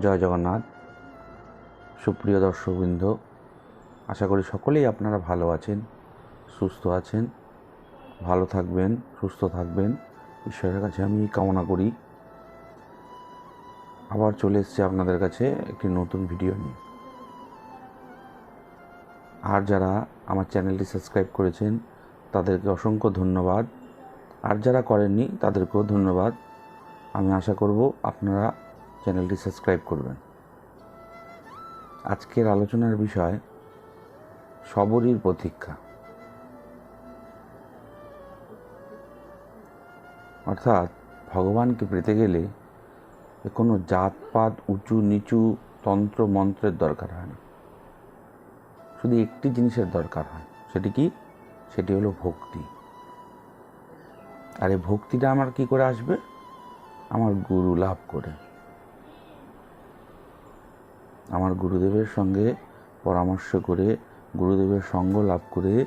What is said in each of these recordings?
জয় জগন্নাথ। সুপ্রিয় দর্শকবৃন্দ, আশা করি সকলেই আপনারা ভালো আছেন, সুস্থ আছেন, ভালো থাকবেন, সুস্থ থাকবেন। ঈশ্বরের কাছে আমি কামনা করি। আবার চলে এসেছি আপনাদের কাছে একটি নতুন ভিডিও নিয়ে। আর যারা আমার চ্যানেলটি সাবস্ক্রাইব করেছেন, তাদেরকে অসংখ্য ধন্যবাদ। আর যারা করেননি, তাদেরকেও ধন্যবাদ। আমি আশা করব আপনারা চ্যানেলটি সাবস্ক্রাইব করবেন। আজকের আলোচনার বিষয়, সবরীর প্রতীক্ষা। অর্থাৎ ভগবানকে পেতে গেলে কোনো জাতপাত, উঁচু নিচু তন্ত্র, মন্ত্রের দরকার হয় না। শুধু একটি জিনিসের দরকার হয়, সেটি কি? সেটি হলো ভক্তি। আর এই ভক্তিটা আমার কি করে আসবে? আমার গুরু লাভ করে। আমার গুরুদেবের সঙ্গে পরামর্শ করে, গুরুদেবের সঙ্গ লাভ করে,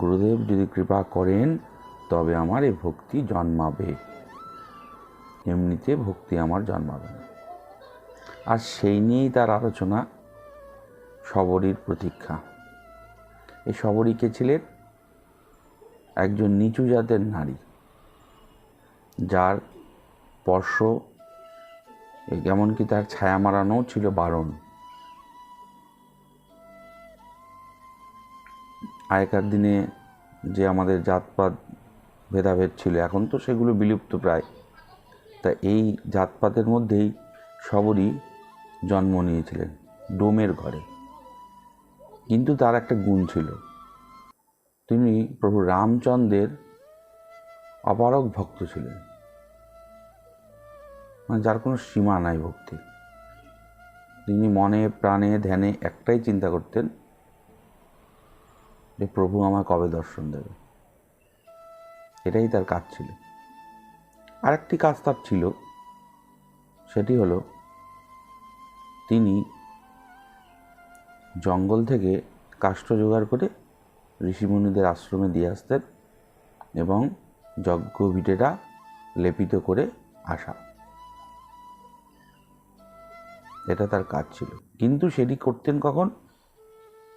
গুরুদেব যদি কৃপা করেন, তবে আমার এই ভক্তি জন্মাবে। এমনিতে ভক্তি আমার জন্মাবে না। আর সেই নিয়েই তার আলোচনা, শবরীর প্রতীক্ষা। এই শবরী কে ছিলেন? একজন নিচু জাতের নারী, যার স্পর্শ এমনকি তার ছায়া মারানোও ছিল বারণ। আগেকার দিনে যে আমাদের জাতপাত ভেদাভেদ ছিল, এখন তো সেগুলো বিলুপ্ত প্রায়। তা এই জাতপাতের মধ্যেই সবরই জন্ম নিয়েছিলেন ডোমের ঘরে। কিন্তু তার একটা গুণ ছিল। তিনি প্রভু রামচন্দ্রের অপারক ভক্ত ছিলেন। মানে যার কোনো সীমা নাই ভক্তি। তিনি মনে, প্রাণে, ধ্যানে একটাই চিন্তা করতেন যে প্রভু আমায় কবে দর্শন দেবে এটাই তার কাজ ছিল। আরেকটি কাজ তার ছিল, সেটি হলো তিনি জঙ্গল থেকে কাষ্ঠ জোগাড় করে ঋষিমুনিদের আশ্রমে দিয়ে আসতেন এবং যজ্ঞ ভিটেটা লেপিত করে আসা। এটা তার কাজ ছিল। কিন্তু সেটি করতেন কখন?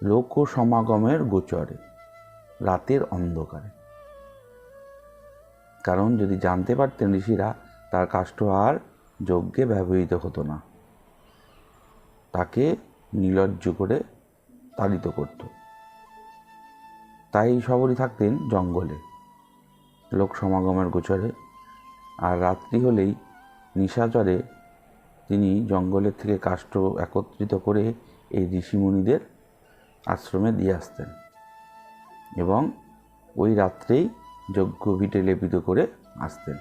লোক সমাগমের গোচরে, রাতের অন্ধকারে। কারণ যদি জানতে পারতেন ঋষিরা, তার কাষ্ঠ আর যজ্ঞে ব্যবহৃত হতো না। তাকে নিলজ্জ করে তাড়িত করত। তাই সবরই থাকতেন জঙ্গলে লোক সমাগমের গোচরে। আর রাত্রি হলেই নিশাচরে তিনি জঙ্গলের থেকে কাষ্ঠ একত্রিত করে এই ঋষিমুনিদের আশ্রমে দিয়ে আসতেন এবং ওই রাত্রেই যজ্ঞ ভিটে লেপিত করে আসতেন।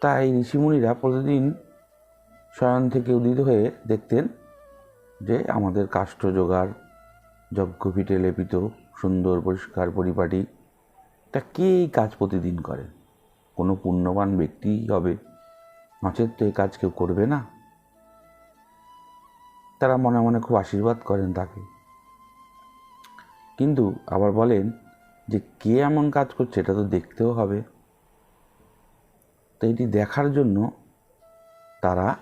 তাই ঋষিমুনিরা প্রতিদিন শয়ন থেকে উদিত হয়ে দেখতেন যে আমাদের কাষ্ঠ জোগাড়, যজ্ঞপীঠে লেপিত, সুন্দর, পরিষ্কার পরিপাটি, তা কে এই কাজ প্রতিদিন করে? কোনো পুণ্যবান ব্যক্তিই হবে। নচেত তো এই কাজ কেউ করবে না। তারা মনে মনে খুব আশীর্বাদ করেন তাকে। কিন্তু আবার বলেন যে কে এমন কাজ করছে এটা তো দেখতেও হবে। তো এটি দেখার জন্য তারা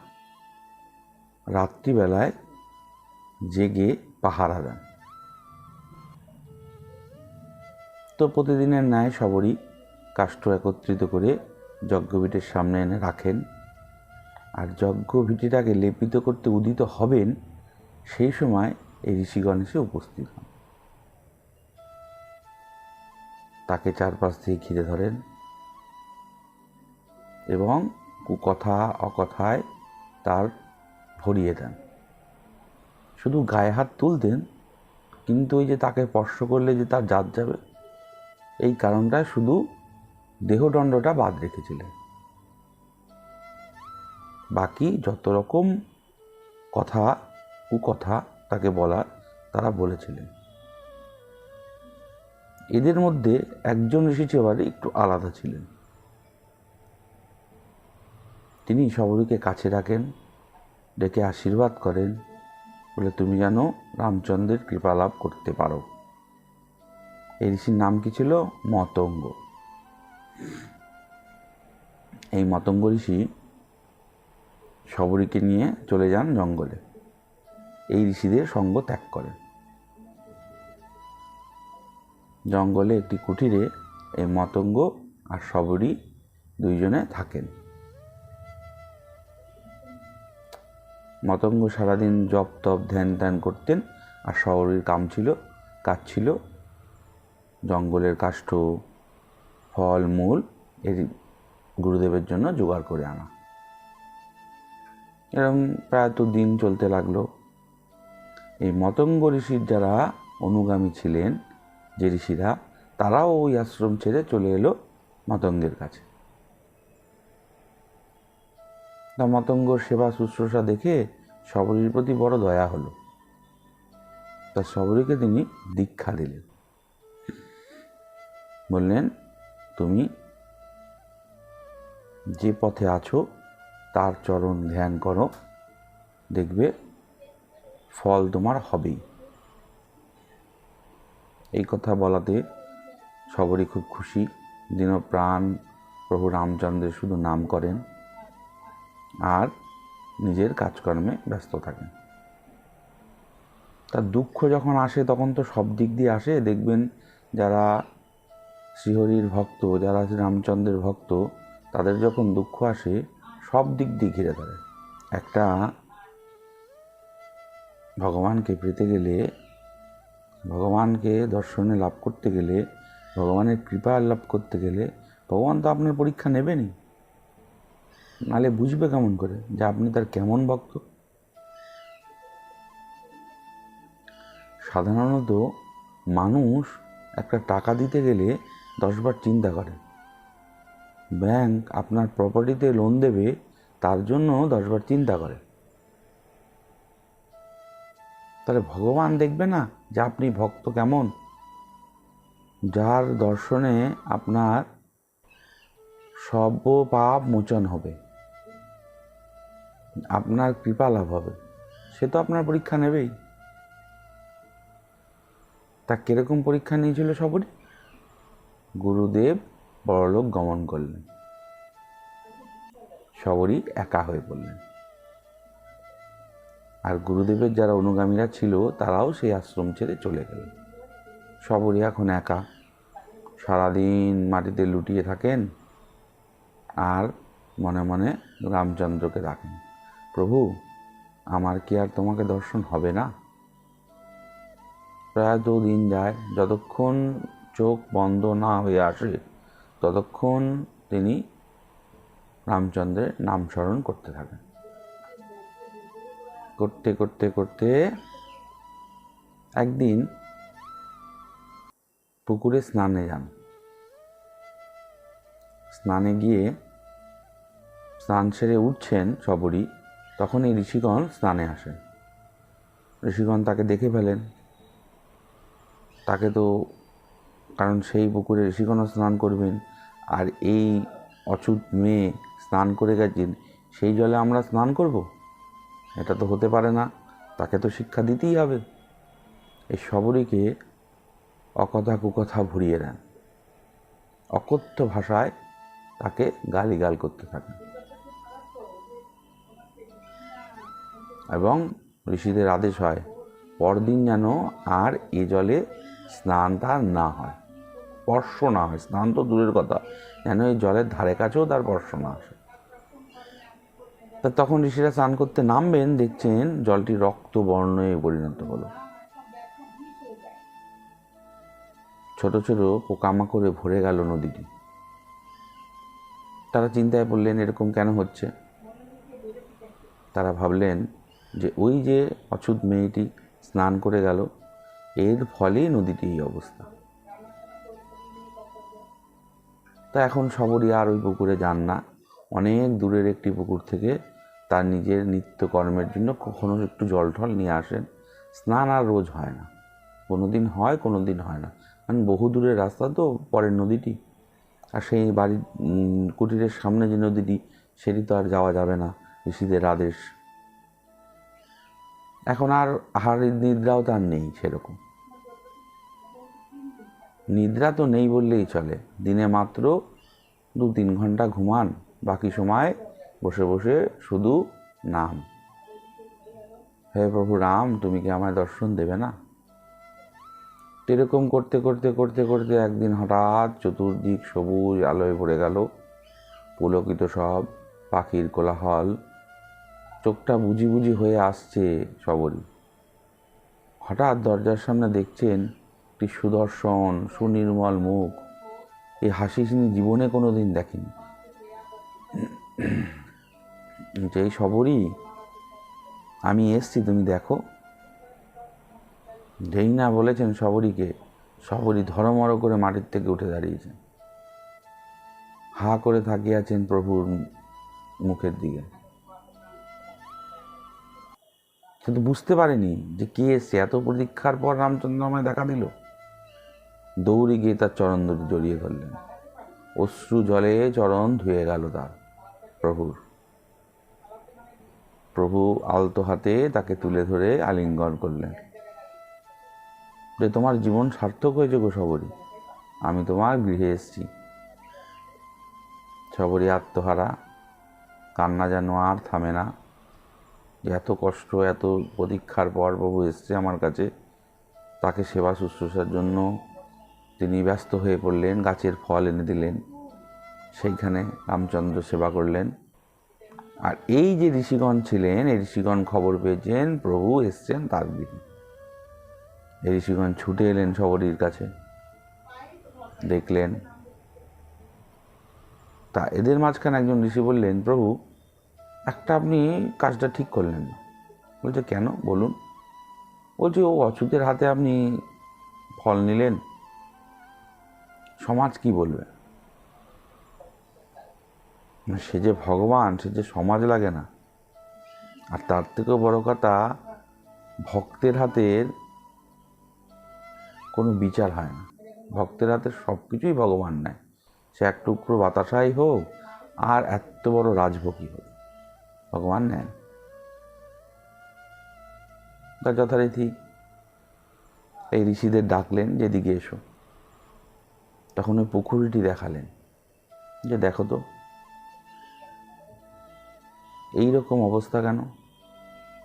রাত্রিবেলায় জেগে পাহারা দেন। তো প্রতিদিনের ন্যায় সবরই কাষ্ঠ একত্রিত করে যজ্ঞপীঠের সামনে এনে রাখেন। আর যজ্ঞভিটিটাকে লেপিত করতে উদিত হবেন, সেই সময় এই ঋষিগণ এসে উপস্থিত হন। তাকে চারপাশ থেকে ঘিরে ধরেন এবং কুকথা, অকথায় তার ভরিয়ে দেন। শুধু গায়ে হাত তুলতেন, কিন্তু ওই যে তাকে স্পর্শ করলে যে তার জাত যাবে, এই কারণটায় শুধু দেহদণ্ডটা বাদ রেখেছিলেন। বাকি যত রকম কথা, কুকথা তাকে বলার, তারা বলেছিলেন। এদের মধ্যে একজন ঋষি এবারে একটু আলাদা ছিলেন। তিনি সবরীকে কাছে ডাকেন ডেকে আশীর্বাদ করেন, বলে, তুমি যেন রামচন্দ্রের কৃপা লাভ করতে পারো। এই ঋষির নাম কি ছিল? মতঙ্গ। এই মতঙ্গ ঋষি শবরীকে নিয়ে চলে যান জঙ্গলে। এই ঋষিদের সঙ্গ ত্যাগ করেন। জঙ্গলে একটি কুটিরে এই মতঙ্গ আর শবরী দুইজনে থাকেন। মতঙ্গ সারাদিন জপ তপ, ধ্যান ধ্যান করতেন আর শবরীর কাম ছিল, কাজ ছিল। জঙ্গলের কাষ্ঠ, ফল, মূল এর গুরুদেবের জন্য জোগাড় করে আনা। এরকম প্রায় তো দিন চলতে লাগল। এই মতঙ্গ ঋষির যারা অনুগামী ছিলেন, যে ঋষিরা, তারাও ওই আশ্রম ছেড়ে চলে এলো মতঙ্গের কাছে। তা মতঙ্গর সেবা শুশ্রূষা দেখে সবরীর প্রতি বড় দয়া হলো। তা সবরীকে তিনি দীক্ষা দিলেন। বললেন, তুমি যে পথে আছো তার চরণ ধ্যান করো। দেখবে ফল তোমার হবেই। এই কথা বলাতে সবরই খুব খুশি। দিন প্রাণ প্রভু রামচন্দ্রের শুধু নাম করেন আর নিজের কাজকর্মে ব্যস্ত থাকেন। তার দুঃখ যখন আসে, তখন তো সব দিক দিয়ে আসে। দেখবেন যারা শ্রীহরির ভক্ত, যারা রামচন্দ্রের ভক্ত, তাদের যখন দুঃখ আসে সব দিক দিয়ে ঘিরে ধরে। একটা, ভগবানকে পেতে গেলে, ভগবানকে দর্শনে লাভ করতে গেলে, ভগবানের কৃপা লাভ করতে গেলে, ভগবান তো আপনার পরীক্ষা নেবেনই। নালে বুঝবে কেমন করে যে আপনি তার কেমন ভক্ত? সাধারণত মানুষ একটা টাকা দিতে গেলে দশবার চিন্তা করে। ব্যাংক আপনার প্রপার্টিতে লোন দেবে, তার জন্য দশবার চিন্তা করে। তাহলে ভগবান দেখবে না যে আপনি ভক্ত কেমন? যার দর্শনে আপনার সব পাপ মোচন হবে। আপনার কৃপা লাভ হবে। সে তো আপনার পরীক্ষা নেবেই। তা কীরকম পরীক্ষা নিয়েছিল সবরই গুরুদেব বড়লোক গমন করলেন। সবরই একা হয়ে পড়লেন। আর গুরুদেবের যারা অনুগামীরা ছিল, তারাও সেই আশ্রম ছেড়ে চলে গেল সবরই এখন একা। সারাদিন মাটিতে লুটিয়ে থাকেন আর মনে মনে রামচন্দ্রকে ডাকেন, প্রভু, আমার কি আর তোমাকে দর্শন হবে না? প্রায় দু দিন যায়, যতক্ষণ চোখ বন্ধ না হয়ে আসে ততক্ষণ তিনি রামচন্দ্রের নাম স্মরণ করতে থাকেন। করতে করতে করতে একদিন পুকুরে স্নানে যান। স্নানে গিয়ে স্নান সেরে উঠছেন সবরই তখন এই ঋষিগণ স্নানে আসেন। ঋষিগণ তাকে দেখে ফেলেন। তাকে তো কারণ সেই পুকুরে ঋষিগণও স্নান করবেন আর এই অচ্যুত মেয়ে স্নান করে গেছেন, সেই জলে আমরা স্নান করব? এটা তো হতে পারে না, তাকে তো শিক্ষা দিতেই হবে। এই সবরীকে অকথা কুকথা ভরিয়ে দেন অকথ্য ভাষায় তাকে গালিগাল করতে থাকেন। এবং ঋষিদের আদেশ হয়, পরদিন যেন আর এ জলে স্নান তার না হয়। স্পর্শ না হয়, স্নান তো দূরের কথা। যেন এই জলের ধারে কাছেও তার স্পর্শ না আসে। তা তখন ঋষিরা স্নান করতে নামবেন, দেখছেন জলটি রক্ত বর্ণে পরিণত হলো। ছোট ছোট পোকামাকড়ে ভরে গেল নদীটি। তারা চিন্তায় পড়লেন, এরকম কেন হচ্ছে? তারা ভাবলেন যে ওই যে অচ্যুত মেয়েটি স্নান করে গেল, এর ফলেই নদীটি এই অবস্থা। তা এখন সবরই আর ওই পুকুরে যান না। অনেক দূরের একটি পুকুর থেকে তার নিজের নিত্যকর্মের জন্য কখনো একটু জল ঠল নিয়ে আসেন। স্নান আর রোজ হয় না। কোনো দিন হয় কোনো দিন হয় না। কারণ বহু দূরের রাস্তা তো, পরের নদীটি। আর সেই বাড়ির কুটিরের সামনে যে নদীটি, সেটি তো আর যাওয়া যাবে না। ঋষিদের আদেশ। এখন আর আহার নিদ্রাও তার নেই সেরকম। নিদ্রা তো নেই বললেই চলে। দিনে মাত্র দু তিন ঘণ্টা ঘুমান, বাকি সময় বসে বসে শুধু নাম। হে প্রভু রাম, তুমি কি আমায় দর্শন দেবে না? এরকম করতে করতে করতে করতে একদিন হঠাৎ চতুর্দিক সবুজ আলোয় ভরে গেল। পুলকিত সব পাখির কোলাহল, চোখটা বুঝি বুঝি হয়ে আসছে সবরই। হঠাৎ দরজার সামনে দেখছেন একটি সুদর্শন, সুনির্মল মুখ। এই হাসি তিনি জীবনে কোনো দিন দেখেনি যেই সবরই আমি এসছি, তুমি দেখো। যেই না বলেছেন সবরীকে সবরই ধরমর করে মাটির থেকে উঠে দাঁড়িয়েছেন হা করে তাকিয়ে আছেন প্রভুর মুখের দিকে। কিন্তু বুঝতে পারেনি যে কে এসছে। এত প্রতীক্ষার পর রামচন্দ্র আমায় দেখা দিল। দৌড়ে গিয়ে তার চরণ দুটি জড়িয়ে ধরলেন। অশ্রু জলে চরণ ধুয়ে গেল তার। প্রভুর প্রভু আলতো হাতে তাকে তুলে ধরে আলিঙ্গন করলেন। যে তোমার জীবন সার্থক হয়েছে গো সবরী আমি তোমার গৃহে এসেছি। সবরই আত্মহারা, কান্না যেন আর থামে না। যে এত কষ্ট, এত প্রতীক্ষার পর প্রভু এসছে আমার কাছে, তাকে সেবা শুশ্রূষার জন্য তিনি ব্যস্ত হয়ে পড়লেন, গাছের ফল এনে দিলেন, সেইখানে রামচন্দ্র সেবা করলেন। আর এই যে ঋষিগণ ছিলেন, এই ঋষিগণ খবর পেয়েছেন, প্রভু এসছেন তার গৃহে এই ঋষিগণ ছুটে এলেন সবরীর কাছে, দেখলেন, তা এদের মাঝখানে একজন ঋষি বললেন, প্রভু, একটা আপনি কাজটা ঠিক করলেন না। বলছে, কেন? বলুন। বলছে, ও অচ্যুতের হাতে আপনি ফল নিলেন। সমাজ কি বলবে? সে যে ভগবান, সে যে সমাজ লাগে না। আর তার থেকেও বড় কথা, ভক্তের হাতের কোনো বিচার হয় না। ভক্তের হাতে সব কিছুই ভগবান নেয়। সে এক টুকরো বাতাসাই হোক, আর এত বড় রাজভোগী হোক, ভগবান নেন। তা যথারীতি এই ঋষিদের ডাকলেন, যেদিকে এসো। তখন ওই পুকুরিটি দেখালেন। যে দেখো তো এই রকম অবস্থা কেন?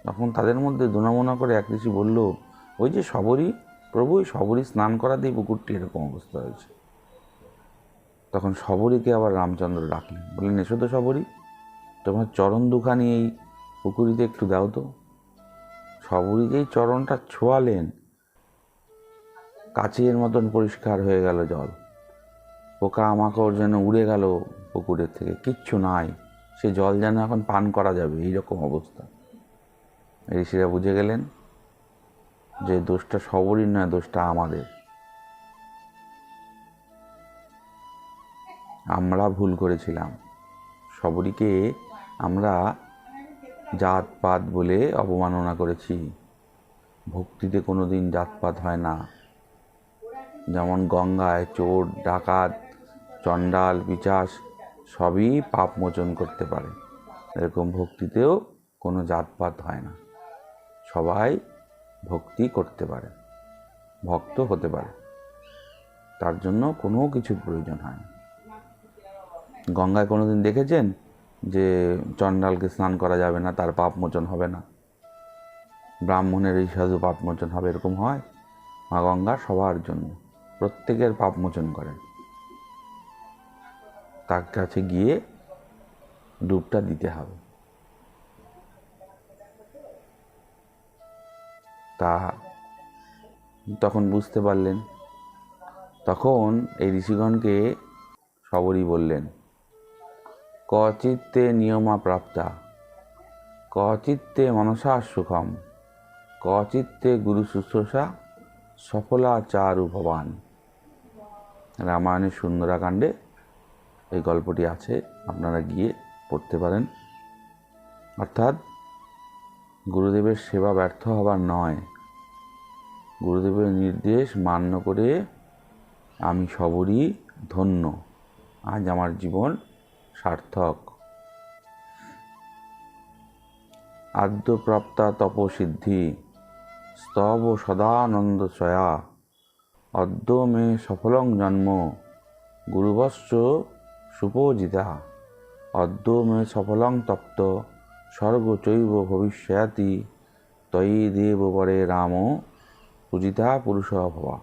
তখন তাদের মধ্যে দোনামোনা করে এক ঋষি বলল, ওই যে সবরই প্রভু, ওই সবরই স্নান করাতেই পুকুরটি এরকম অবস্থা হয়েছে। তখন সবরীকে আবার রামচন্দ্র ডাকলেন, বললেন, এসো তো সবরী তোমার চরণ দুখানি এই পুকুরিতে একটু দাও তো। সবরীকেই চরণটা ছোঁয়ালেন। কাচের মতন পরিষ্কার হয়ে গেল জল। পোকা মাকড় যেন উড়ে গেল পুকুরের থেকে। কিচ্ছু নাই। সে জল যেন এখন পান করা যাবে, এইরকম অবস্থা। ঋষিরা বুঝে গেলেন যে দোষটা সবরই নয়, দোষটা আমাদের। আমরা ভুল করেছিলাম। সবরীকে আমরা জাতপাত বলে অবমাননা করেছি। ভক্তিতে কোনো দিন জাতপাত হয় না। যেমন গঙ্গায় চোর, ডাকাত চণ্ডাল পিচাস সবই পাপ মোচন করতে পারে। এরকম ভক্তিতেও কোনো জাতপাত হয় না। সবাই ভক্তি করতে পারে, ভক্ত হতে পারে। তার জন্য কোনো কিছুর প্রয়োজন হয় না। গঙ্গায় কোনো দিন দেখেছেন যে চণ্ডালকে স্নান করা যাবে না, তার পাপ মোচন হবে না? ব্রাহ্মণের এই সাধু পাপ মোচন হবে, এরকম হয়? মা গঙ্গা সবার জন্য, প্রত্যেকের পাপ মোচন করেন। তার কাছে গিয়ে ডুবটা দিতে হবে। তা তখন বুঝতে পারলেন। তখন এই ঋষিগণকে সবরই বললেন, কচিত্তে নিয়মা প্রাপ্তা, কচিত্তে মনসা সুখম, কচিত্তে গুরু শুশ্রূষা সফলাচারু ভবান। রামায়ণের সুন্দরাকাণ্ডে এই গল্পটি আছে, আপনারা গিয়ে পড়তে পারেন। অর্থাৎ, গুরুদেবের সেবা ব্যর্থ হবার নয়। গুরুদেবের নির্দেশ মান্য করে আমি সবরই ধন্য। আজ আমার জীবন সার্থক। আদ্যপ্রাপ্তা তপসিদ্ধি, স্তব সদানন্দ সয়া অদ্য মে সফলং জন্ম। গুরুবশ্চ সুপোজিতা। অদ্য মে সফলং তপ্ত স্বর্গ চৈব ভবিষ্যাতি তয়ি দেব পরে রাম পূজিতা পুরুষ ভবা।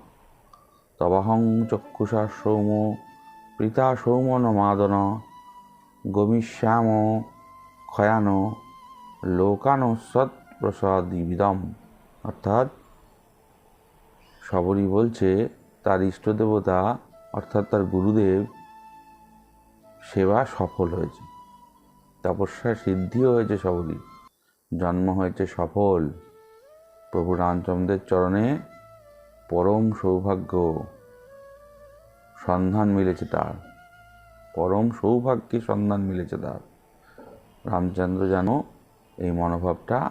তবাহং চক্ষুষা সৌম, প্রীতা সৌম নমাদন, গমিষ্যাম ক্ষয়ান, লোকান সৎপ্রসাদিবিদম অর্থাৎ সবরই বলছে, তার ইষ্টদেবতা অর্থাৎ তার গুরুদেব সেবা সফল হয়েছে। তপস্যা সিদ্ধিও হয়েছে সবরই জন্ম হয়েছে সফল। প্রভু রামচন্দ্রের চরণে পরম সৌভাগ্য। সন্ধান মিলেছে তার। পরম সৌভাগ্যের সন্ধান মিলেছে তার। রামচন্দ্র যেন এই মনোভাবটা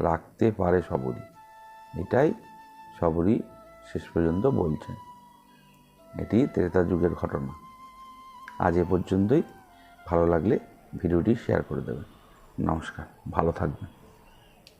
রাখতে পারে সবরই। এটাই সবরই শেষ পর্যন্ত বলছেন এটি ত্রেতা যুগের ঘটনা। আজ এ পর্যন্তই। ভালো লাগলে ভিডিওটি শেয়ার করে দেবেন। নমস্কার ভালো থাকবেন।